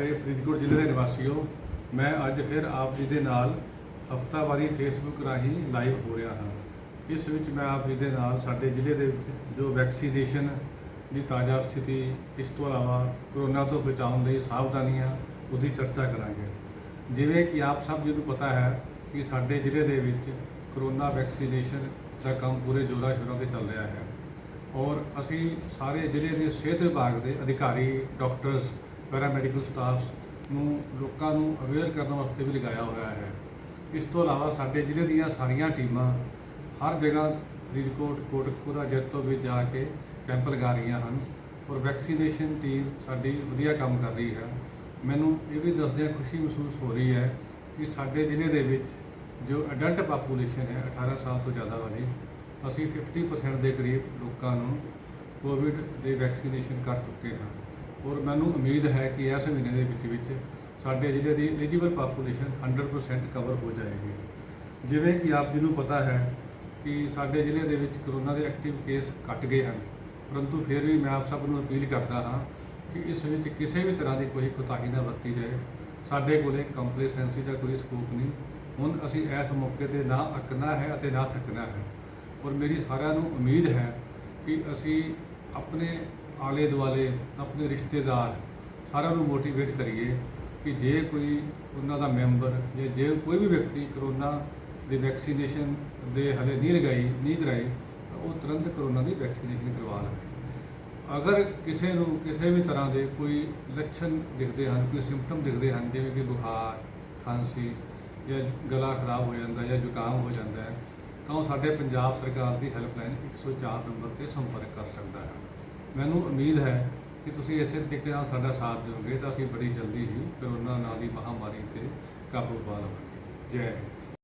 ਮੇਰੇ ਫਰੀਦਕੋਟ ਜ਼ਿਲ੍ਹੇ ਦੇ ਨਿਵਾਸੀ ਨਿਵਾਸੀਓ, ਮੈਂ ਅੱਜ ਫਿਰ ਆਪ ਜੀ ਦੇ ਨਾਲ ਹਫਤਾਵਾਰੀ ਫੇਸਬੁੱਕ ਰਾਹੀਂ ਲਾਈਵ ਹੋ ਰਿਹਾ ਹਾਂ। ਇਸ ਵਿੱਚ ਮੈਂ ਆਪ ਜੀ ਦੇ ਨਾਲ ਸਾਡੇ ਜ਼ਿਲ੍ਹੇ ਦੇ ਵਿੱਚ ਜੋ ਵੈਕਸੀਨੇਸ਼ਨ ਦੀ ਤਾਜ਼ਾ ਸਥਿਤੀ, ਇਸ ਤੋਂ ਇਲਾਵਾ ਕਰੋਨਾ ਤੋਂ ਬਚਾਉਣ ਲਈ ਸਾਵਧਾਨੀਆਂ, ਉਹਦੀ ਚਰਚਾ ਕਰਾਂਗੇ। ਜਿਵੇਂ ਕਿ ਆਪ ਸਭ ਜੀ ਨੂੰ ਪਤਾ ਹੈ ਕਿ ਸਾਡੇ ਜ਼ਿਲ੍ਹੇ ਦੇ ਵਿੱਚ ਕਰੋਨਾ ਵੈਕਸੀਨੇਸ਼ਨ ਦਾ ਕੰਮ ਪੂਰੇ ਜੋਰਾਂ ਸ਼ੋਰਾਂ ਤੇ ਚੱਲ ਰਿਹਾ ਹੈ। ਔਰ ਅਸੀਂ ਸਾਰੇ ਜ਼ਿਲ੍ਹੇ ਦੇ ਸਿਹਤ ਵਿਭਾਗ ਦੇ ਅਧਿਕਾਰੀ ਡਾਕਟਰਸ ਪੈਰਾਮੈਡੀਕਲ ਸਟਾਫਸ ਨੂੰ ਲੋਕਾਂ ਨੂੰ ਅਵੇਅਰ ਕਰਨ ਵਾਸਤੇ ਵੀ ਲਗਾਇਆ ਹੋਇਆ ਹੈ। ਇਸ ਤੋਂ ਇਲਾਵਾ ਸਾਡੇ ਜ਼ਿਲ੍ਹੇ ਦੀਆਂ ਸਾਰੀਆਂ ਟੀਮਾਂ ਹਰ ਜਗ੍ਹਾ ਫਰੀਦਕੋਟ ਕੋਟਕਪੂਰਾ, ਜੈਤੋ ਵਿੱਚ ਜਾ ਕੇ ਕੈਂਪ ਲਗਾ ਰਹੀਆਂ ਹਨ ਔਰ ਵੈਕਸੀਨੇਸ਼ਨ ਟੀਮ ਸਾਡੀ ਵਧੀਆ ਕੰਮ ਕਰ ਰਹੀ ਹੈ। ਮੈਨੂੰ ਇਹ ਵੀ ਦੱਸਦਿਆਂ ਖੁਸ਼ੀ ਮਹਿਸੂਸ ਹੋ ਰਹੀ ਹੈ ਕਿ ਸਾਡੇ ਜ਼ਿਲ੍ਹੇ ਦੇ ਵਿੱਚ ਜੋ ਅਡਲਟ ਪਾਪੂਲੇਸ਼ਨ ਹੈ 18 ਸਾਲ ਤੋਂ ਜ਼ਿਆਦਾ ਵਾਲੀ, ਅਸੀਂ 50% ਦੇ ਕਰੀਬ ਲੋਕਾਂ ਨੂੰ ਕੋਵਿਡ ਦੇ ਵੈਕਸੀਨੇਸ਼ਨ ਕਰ ਚੁੱਕੇ ਹਾਂ। ਔਰ ਮੈਨੂੰ ਉਮੀਦ ਹੈ ਕਿ ਇਸ ਮਹੀਨੇ ਦੇ ਵਿੱਚ ਵਿੱਚ ਸਾਡੇ ਜ਼ਿਲ੍ਹੇ ਦੀ ਐਲੀਜੀਬਲ ਪਾਪੂਲੇਸ਼ਨ 100% ਕਵਰ ਹੋ ਜਾਏਗੀ। ਜਿਵੇਂ ਕਿ ਆਪ ਜੀ ਨੂੰ ਪਤਾ ਹੈ ਕਿ ਸਾਡੇ ਜ਼ਿਲ੍ਹੇ ਦੇ ਵਿੱਚ ਕਰੋਨਾ ਦੇ ਐਕਟਿਵ ਕੇਸ ਘਟ ਗਏ ਹਨ। ਪਰੰਤੂ ਫਿਰ ਵੀ ਮੈਂ ਆਪ ਸਭ ਨੂੰ ਅਪੀਲ ਕਰਦਾ ਹਾਂ ਕਿ ਇਸ ਵਿੱਚ ਕਿਸੇ ਵੀ ਤਰ੍ਹਾਂ ਦੀ ਕੋਈ ਕੋਤਾਹੀ ਨਾ ਵਰਤੀ ਜਾਏ। ਸਾਡੇ ਕੋਲੇ ਕੰਪਲੇਸੈਂਸੀ ਦਾ ਕੋਈ ਸਕੋਪ ਨਹੀਂ। ਹੁਣ ਅਸੀਂ ਇਸ ਮੌਕੇ ਤੇ ਨਾ ਅੱਕਣਾ ਹੈ ਅਤੇ ਨਾ ਥੱਕਣਾ ਹੈ। ਔਰ ਮੇਰੀ ਸਾਰਿਆਂ ਨੂੰ ਉਮੀਦ ਹੈ ਕਿ ਅਸੀਂ ਆਪਣੇ ਆਲੇ ਦੁਆਲੇ ਆਪਣੇ ਰਿਸ਼ਤੇਦਾਰ ਸਾਰਿਆਂ ਨੂੰ ਮੋਟੀਵੇਟ ਕਰੀਏ ਕਿ ਜੇ ਕੋਈ ਉਹਨਾਂ ਦਾ ਮੈਂਬਰ ਜਾਂ ਜੇ ਕੋਈ ਵੀ ਵਿਅਕਤੀ ਕਰੋਨਾ ਦੀ ਵੈਕਸੀਨੇਸ਼ਨ ਦੇ ਹਲੇ ਨਹੀਂ ਲਗਾਈ, ਨਹੀਂ ਕਰਾਈ, ਤਾਂ ਉਹ ਤੁਰੰਤ ਕਰੋਨਾ ਦੀ ਵੈਕਸੀਨੇਸ਼ਨ ਕਰਵਾ ਲਵੇ। ਅਗਰ ਕਿਸੇ ਨੂੰ ਕਿਸੇ ਵੀ ਤਰ੍ਹਾਂ ਦੇ ਕੋਈ ਲੱਛਣ ਦਿਖਦੇ ਹਨ, ਕੋਈ ਸਿੰਪਟਮ ਦਿਖਦੇ ਹਨ, ਜਿਵੇਂ ਕਿ ਬੁਖਾਰ, ਖਾਂਸੀ ਜਾਂ ਗਲਾ ਖਰਾਬ ਹੋ ਜਾਂਦਾ ਜਾਂ ਜ਼ੁਕਾਮ ਹੋ ਜਾਂਦਾ ਹੈ, ਤਾਂ ਉਹ ਸਾਡੇ ਪੰਜਾਬ ਸਰਕਾਰ ਦੀ ਹੈਲਪਲਾਈਨ 104 ਨੰਬਰ ਤੇ ਸੰਪਰਕ ਕਰ ਸਕਦਾ ਹੈ। ਮੈਨੂੰ ਉਮੀਦ ਹੈ ਕਿ ਤੁਸੀਂ ਇਸੇ ਤਰੀਕੇ ਨਾਲ ਸਾਡਾ ਸਾਥ ਦਿਓਗੇ ਤਾਂ ਅਸੀਂ ਬੜੀ ਜਲਦੀ ਹੀ ਕਰੋਨਾ ਨਾਲ ਦੀ ਮਹਾਮਾਰੀ ਤੇ ਕਾਬੂ ਪਾ ਲਵਾਂਗੇ। ਜੈ